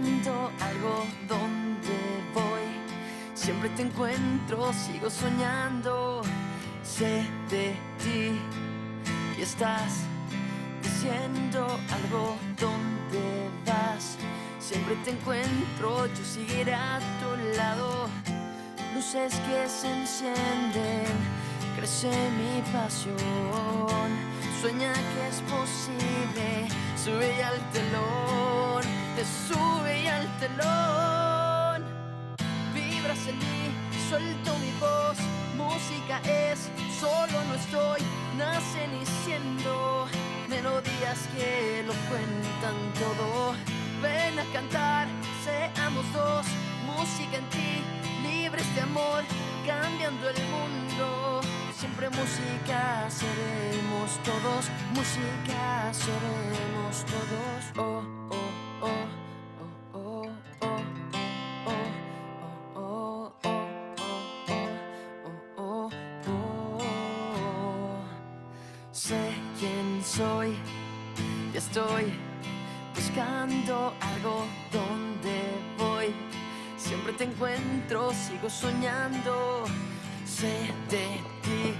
algo donde voy. Siempre te encuentro, sigo soñando. Sé de ti y estás diciendo algo donde vas. Siempre te encuentro, yo seguiré a tu lado. Luces que se encienden, crece mi pasión. Sueña que es posible, sube al telón, sube al telón. Vibras en mí, suelto mi voz, música es, solo no estoy, nacen y siendo melodías que lo cuentan todo. Ven a cantar, seamos dos, música en ti, libres de amor, cambiando el mundo. Siempre música seremos todos, música seremos todos. Oh, oh, soy y estoy buscando algo donde voy. Siempre te encuentro, sigo soñando. Sé de ti,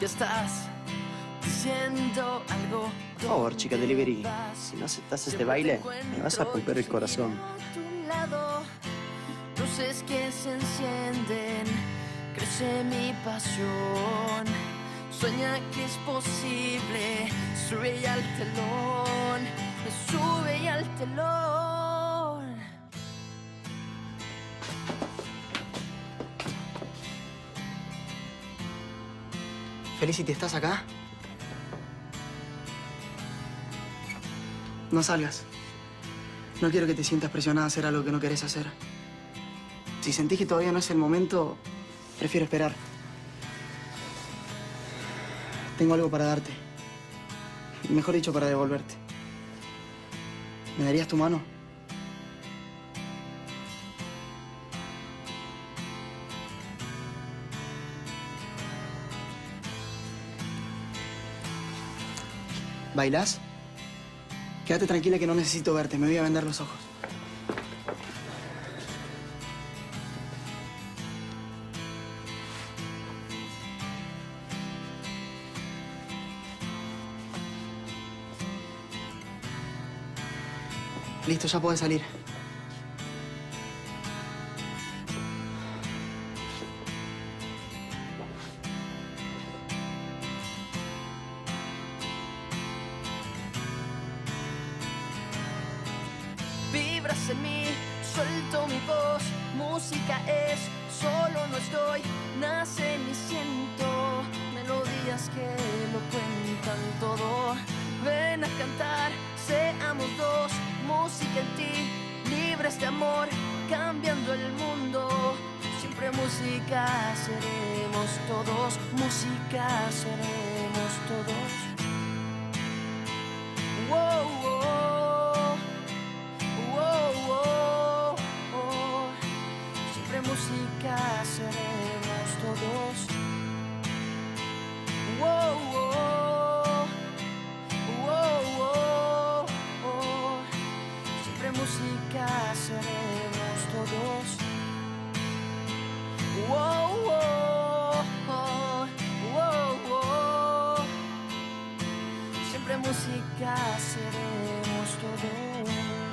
ya estás diciendo algo. Por favor, chica delivery, si no aceptas este baile, me vas a romper el corazón. luces que se encienden, crece mi pasión. Sueña que es posible, sube al telón, sube al telón. Felicity, ¿estás acá? No salgas. No quiero que te sientas presionada a hacer algo que no querés hacer. Si sentís que todavía no es el momento, prefiero esperar. Tengo algo para darte. Mejor dicho, para devolverte. ¿Me darías tu mano? ¿Bailás? Quédate tranquila que no necesito verte. Me voy a vender los ojos. Listo, ya puedes salir. Vibras en mí, suelto mi voz, música es, solo no estoy, nace y siento melodías que de amor, cambiando el mundo. Siempre música seremos todos, música seremos todos. Wow. música seremos todos.